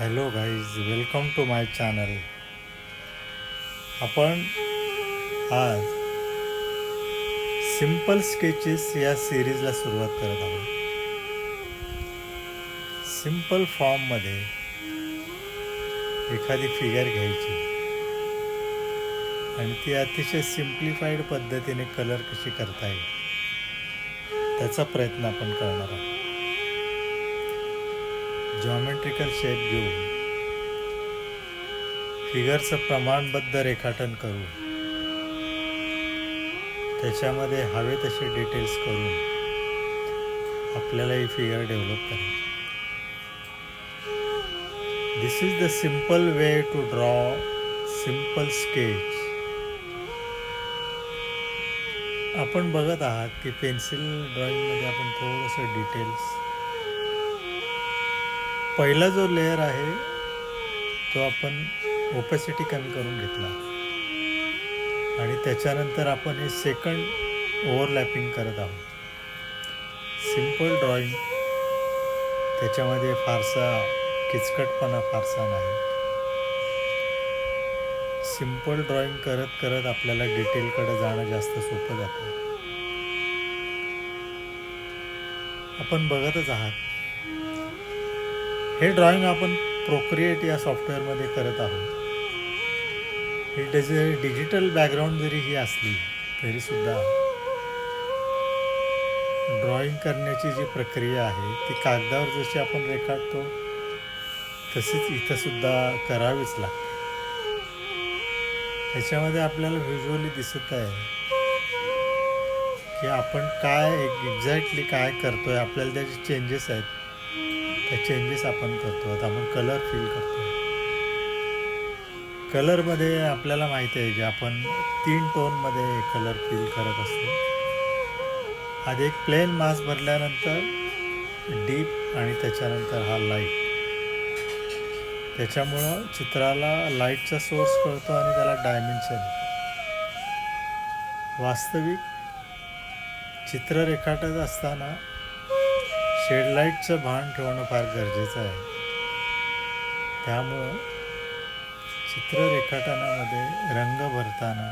Hello guys welcome to my channel. आपण आज simple sketches या सिरीजला सुरुवात करत आहोत. सिंपल फॉर्ममध्ये एखादी फिगर घ्यायची आणि ती अतिशय सिम्प्लिफाईड पद्धतीने कलर कशी करता येईल त्याचा प्रयत्न आपण करणार आहोत. जॉमेट्रिकल शेप घेऊन फिगरचं प्रमाणबद्ध रेखाटन करून त्याच्यामध्ये हवे तसे डिटेल्स करून आपल्याला ही फिगर डेव्हलप करायची. This is the simple way to draw simple sketch आपण बघत आहात की पेन्सिल ड्रॉइंगमध्ये आपण थोडंसं डिटेल्स पहिला जो लेअर आहे तो आपण ओपेसिटी कमी करून घेतला. आणि त्याच्यानंतर आपण हे सेकंड ओव्हरलॅपिंग करत आहोत. सिंपल ड्रॉइंग त्याच्यामध्ये फारसा किचकटपणा फारसा नाही. सिंपल ड्रॉइंग करत करत आपल्याला डिटेलकडे जाणं जास्त सोपं जातं. आपण बघतच आहात. हे ड्रॉइंग आपण प्रोक्रिएट या सॉफ्टवेअरमध्ये करत आहोत. ही डिजि डिजिटल बॅकग्राऊंड जरी ही असली तरीसुद्धा ड्रॉइंग करण्याची जी प्रक्रिया आहे ती कागदावर जशी आपण रेखाटतो तशीच इथंसुद्धा करावीच लागते. ह्याच्यामध्ये आपल्याला व्हिज्युअली दिसत आहे की आपण काय एक्झॅक्टली काय करतोय आपल्याला त्याचे चेंजेस आहेत. त्या चेंजेस आपण करतो. आता आपण कलर फील करतो कलरमध्ये आपल्याला माहिती आहे की आपण तीन टोनमध्ये कलर फील करत असतो. आधी एक प्लेन मास भरल्यानंतर डीप आणि त्याच्यानंतर हा लाइट त्याच्यामुळं चित्राला लाईटचा सोर्स कळतो आणि त्याला डायमेन्शन वास्तविक चित्र रेखाटत असताना शेडलाईटचं भान ठेवणं फार गरजेचं आहे. त्यामुळं चित्र रेखाटनामध्ये रंग भरताना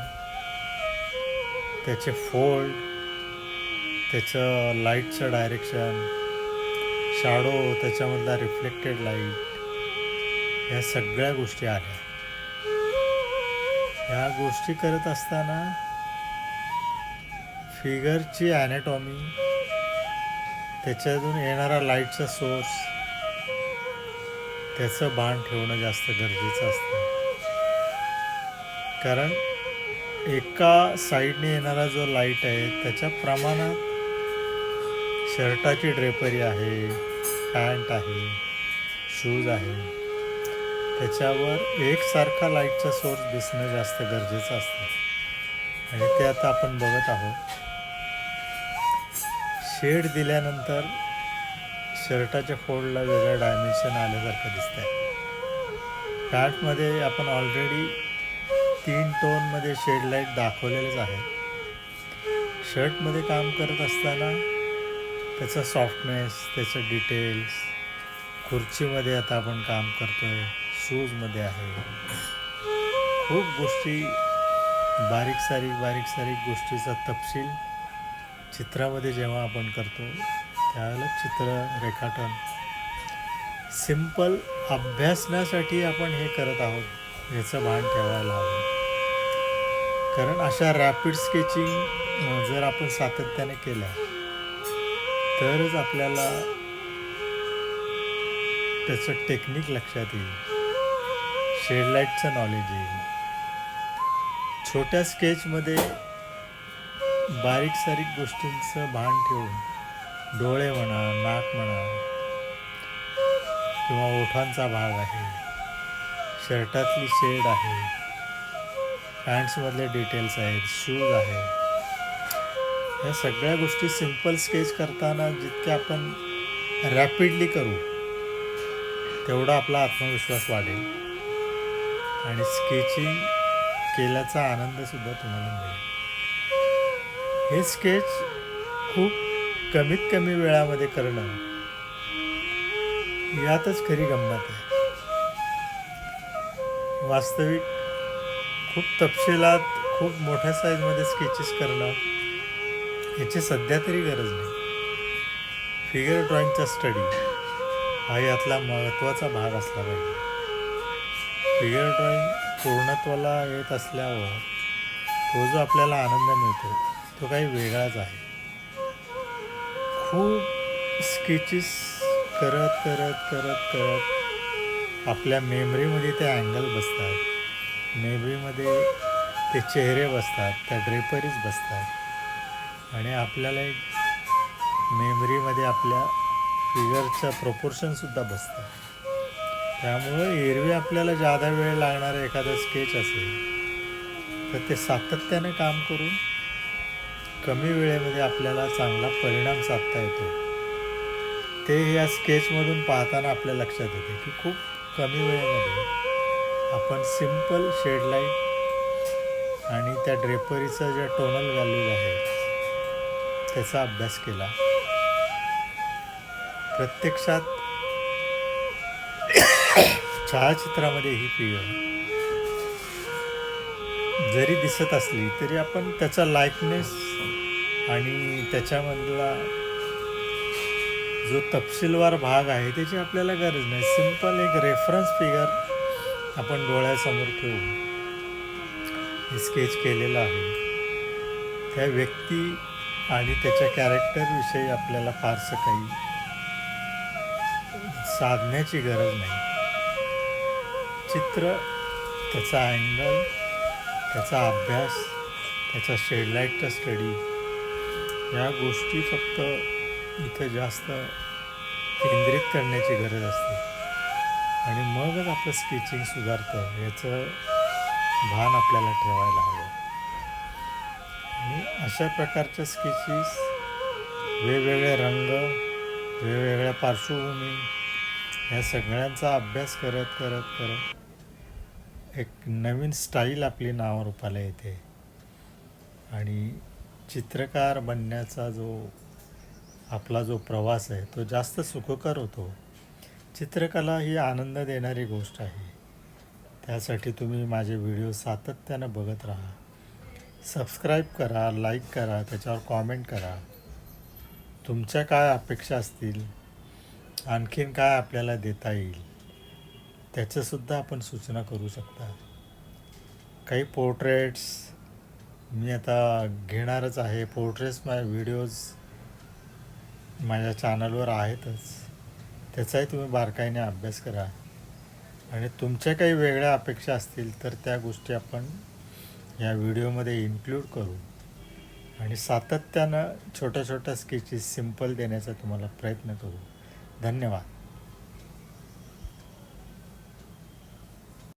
त्याचे फोल्ड त्याचं लाईटचं डायरेक्शन शाडो त्याच्यामधला रिफ्लेक्टेड लाइट ह्या सगळ्या गोष्टी आल्या. ह्या गोष्टी करत असताना फिगरची ॲनेटॉमी त्याच्यातून येणारा लाईटचा सोर्स त्याचं बाण ठेवणं जास्त गरजेचं असतं. कारण एका साईडने येणारा जो लाइट आहे त्याच्या प्रमाणात शर्टाची ड्रेपरी आहे पॅन्ट आहे शूज आहे त्याच्यावर एकसारखा लाईटचा सोर्स दिसणं जास्त गरजेचं असतं. आणि ते आता आपण बघत आहोत. शेड दिल्यानंतर शर्टाच्या फोल्डला वेगळं डायमेन्शन आल्यासारखं दिसतं आहे पॅटमध्ये आपण ऑलरेडी तीन टोनमध्ये शेड लाइट दाखवलेलेच आहे. शर्टमध्ये काम करत असताना त्याचा सॉफ्टनेस त्याचं डिटेल्स खुर्चीमध्ये आता आपण काम करतो आहे शूजमध्ये आहे. खूप गोष्टी बारीक सारीक बारीक सारीक गोष्टीचा तपशील चित्रामध्ये जेव्हा आपण करतो त्यावेळेला चित्र रेखाटन. सिंपल अभ्यासण्यासाठी आपण हे करत आहोत याचं भान ठेवायला हवं. कारण अशा रॅपिड स्केचिंग जर आपण सातत्याने केल्या तरच आपल्याला त्याचं टेक्निक लक्षात येईल. शेडलाईटचं नॉलेज येईल. छोट्या स्केचमध्ये बारीक सारीक गोष्टींचं भान ठेवून डोळे म्हणा नाक म्हणा किंवा ओठांचा भाग आहे शर्टातली शेड आहे पॅन्ट्समधले डिटेल्स आहेत शूज आहे. या सगळ्या गोष्टी सिंपल स्केच करताना जितक्या आपण रॅपिडली करू तेवढा आपला आत्मविश्वास वाढेल. आणि स्केचिंग केल्याचा आनंदसुद्धा तुम्हाला मिळेल. हे स्केच खूप कमीत कमी वेळामध्ये करणं यातच खरी गंमत आहे. वास्तविक खूप तपशिलात खूप मोठ्या साईजमध्ये स्केचेस करणं याची सध्या तरी गरज नाही. फिगर ड्रॉइंगचा स्टडी हा यातला महत्त्वाचा भाग असला पाहिजे. फिगर ड्रॉइंग पूर्णत्वाला येत असल्यावर तो जो आपल्याला आनंद मिळतो तो काही वेगळाच आहे. खूप स्केचेस करत करत करत करत आपल्या मेमरीमध्ये ते अँगल बसतात. मेमरीमध्ये ते चेहरे बसतात त्या ड्रेपरीज बसतात. आणि आपल्याला एक मेमरीमध्ये आपल्या फिगरच्या प्रपोर्शनसुद्धा बसतात. त्यामुळं एरवी आपल्याला जादा वेळ लागणारा एखादा स्केच असेल तर ते सातत्याने काम करून कमी वेळेमध्ये आपल्याला चांगला परिणाम साधता येतो. ते या स्केचमधून पाहताना आपल्या लक्षात येते की खूप कमी वेळेमध्ये आपण सिंपल शेड लाइट आणि त्या ड्रेपरीचा ज्या टोनल व्हॅल्यूज आहे त्याचा अभ्यास केला. प्रत्यक्षात छायाचित्रामध्ये ही फिगर जरी दिसत असली तरी आपण त्याचा लाईकनेस आणि त्याच्यामधला जो तपशीलवार भाग आहे त्याची आपल्याला गरज नाही. सिंपल एक रेफरन्स फिगर आपण डोळ्यासमोर ठेवून हे स्केच केलेलं आहे. त्या व्यक्ती आणि त्याच्या कॅरेक्टरविषयी आपल्याला फारसं काही साधण्याची गरज नाही. चित्र त्याचा अँगल त्याचा अभ्यास त्याचा शेडलाईटचा स्टडी या गोष्टी फक्त इथं जास्त केंद्रित करण्याची गरज असते. आणि मगच आपलं स्केचिंग सुधारतं याचं भान आपल्याला ठेवायला हवं. आणि अशा प्रकारच्या स्केचेस वेगवेगळे रंग वेगवेगळ्या पार्श्वभूमी या सगळ्यांचा अभ्यास करत करत करत एक नवीन स्टाईल आपली नावारूपाला येते. आणि चित्रकार बनण्याचा जो आपला जो प्रवास आहे तो जास्त सुखकर होतो. चित्रकला ही आनंद देणारी गोष्ट आहे. त्यासाठी तुम्ही माझे व्हिडिओ सातत्यानं बघत राहा. सबस्क्राईब करा लाईक करा त्याच्यावर कॉमेंट करा. तुमच्या काय अपेक्षा असतील? आणखीन काय आपल्याला देता येईल? त्याच्यासुद्धा आपण सूचना करू शकता. काही पोर्ट्रेट्स मी आता घेणारच आहे. पोर्ट्रेट्स माझ्या व्हिडिओज माझ्या चॅनलवर आहेतच. त्याचाही तुम्ही बारकाईने अभ्यास करा. आणि तुमच्या काही वेगळ्या अपेक्षा असतील तर त्या गोष्टी आपण या व्हिडिओमध्ये इन्क्लूड करू. आणि सातत्यानं छोट्या छोट्या स्केचेस सिंपल देण्याचा तुम्हाला प्रयत्न करू. धन्यवाद.